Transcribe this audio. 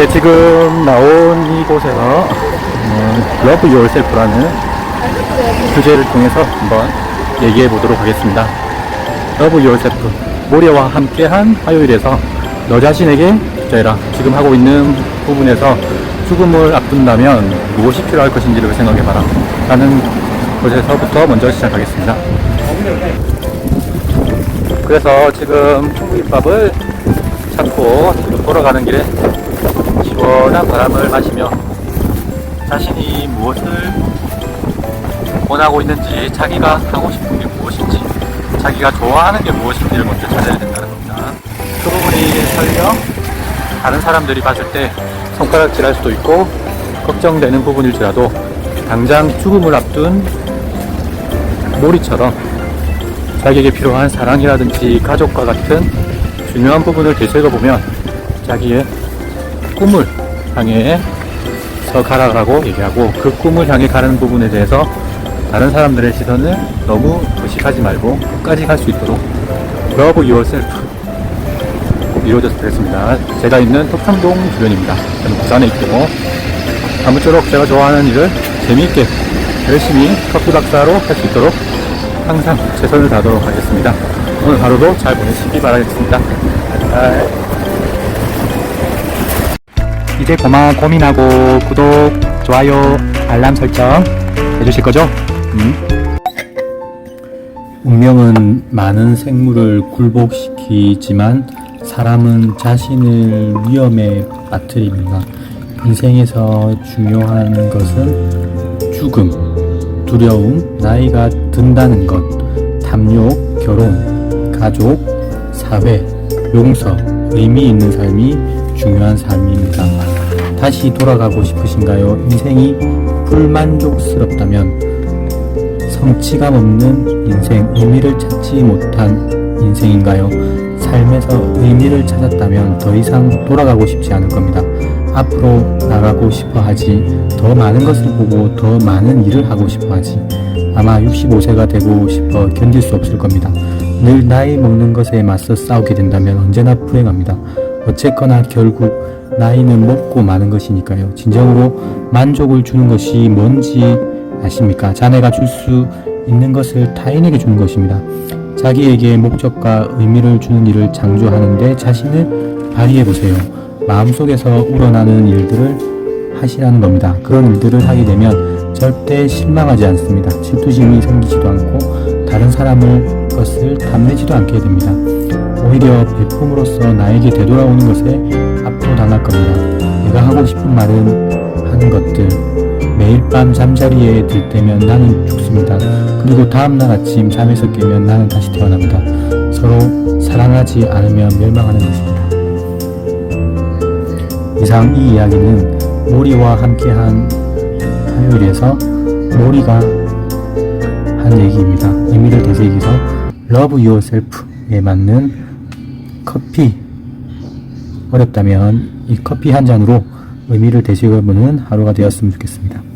네, 지금 나온 이곳에서 어, Love Yourself라는 주제를 통해서 한번 얘기해 보도록 하겠습니다. Love Yourself, 모래와 함께한 화요일에서 너 자신에게 투자해라. 지금 하고 있는 부분에서 죽음을 앞둔다면 무엇이 필요할 것인지를 생각해 봐라. 라는 곳에서부터 먼저 시작하겠습니다. 그래서 지금 총국밥을 찾고 지금 돌아가는 길에 시원한 바람을 마시며 자신이 무엇을 원하고 있는지 자기가 하고 싶은 게 무엇인지 자기가 좋아하는 게 무엇인지를 먼저 찾아야 된다는 겁니다. 그 부분이 설령 다른 사람들이 봤을 때 손가락질 할 수도 있고 걱정되는 부분일지라도 당장 죽음을 앞둔 모리처럼 자기에게 필요한 사랑이라든지 가족과 같은 중요한 부분을 되새겨 보면 자기의 꿈을 향해서 가라라고 얘기하고 그 꿈을 향해 가는 부분에 대해서 다른 사람들의 시선을 너무 의식하지 말고 끝까지 갈 수 있도록 Yourself 꼭 이루어졌으면 좋겠습니다. 제가 있는 토평동 주변입니다. 저는 부산에 있고 아무쪼록 제가 좋아하는 일을 재미있게 열심히 박사로 할 수 있도록 항상 최선을 다하도록 하겠습니다. 오늘 하루도 잘 보내시기 바라겠습니다. 아, 이제 그만 고민하고 구독, 좋아요, 알람 설정 해주실 거죠? 음. 운명은 많은 생물을 굴복시키지만 사람은 자신을 위험에 빠뜨립니다. 인생에서 중요한 것은 죽음, 두려움, 나이가 든다는 것, 탐욕, 결혼, 가족, 사회, 용서, 의미 있는 삶이 중요한 삶입니다. 다시 돌아가고 싶으신가요? 인생이 불만족스럽다면 성취감 없는 인생, 의미를 찾지 못한 인생인가요? 삶에서 의미를 찾았다면 더 이상 돌아가고 싶지 않을 겁니다. 앞으로 나가고 싶어 하지, 더 많은 것을 보고 더 많은 일을 하고 싶어 하지, 아마 65세가 되고 싶어 견딜 수 없을 겁니다. 늘 나이 먹는 것에 맞서 싸우게 된다면 언제나 불행합니다. 어쨌거나 결국 나이는 먹고 마는 것이니까요. 진정으로 만족을 주는 것이 뭔지 아십니까? 자네가 줄 수 있는 것을 타인에게 주는 것입니다. 자기에게 목적과 의미를 주는 일을 창조하는데 자신을 발휘해 보세요. 마음속에서 우러나는 일들을 하시라는 겁니다. 그런 일들을 하게 되면 절대 실망하지 않습니다. 질투심이 생기지도 않고 다른 사람을 것을 탐내지도 않게 됩니다. 오히려 베품으로써 나에게 되돌아오는 것에 압도당할 겁니다. 내가 하고 싶은 말은 하는 것들 매일 밤 잠자리에 들 때면 나는 죽습니다. 그리고 다음날 아침 잠에서 깨면 나는 다시 태어납니다. 서로 사랑하지 않으면 멸망하는 것입니다. 이상 이 이야기는 모리와 함께한 화요일에서 모리가 한 얘기입니다. 의미를 되새기서 Love Yourself에 맞는 커피 어렵다면 이 커피 한 잔으로 의미를 되새겨보는 하루가 되었으면 좋겠습니다.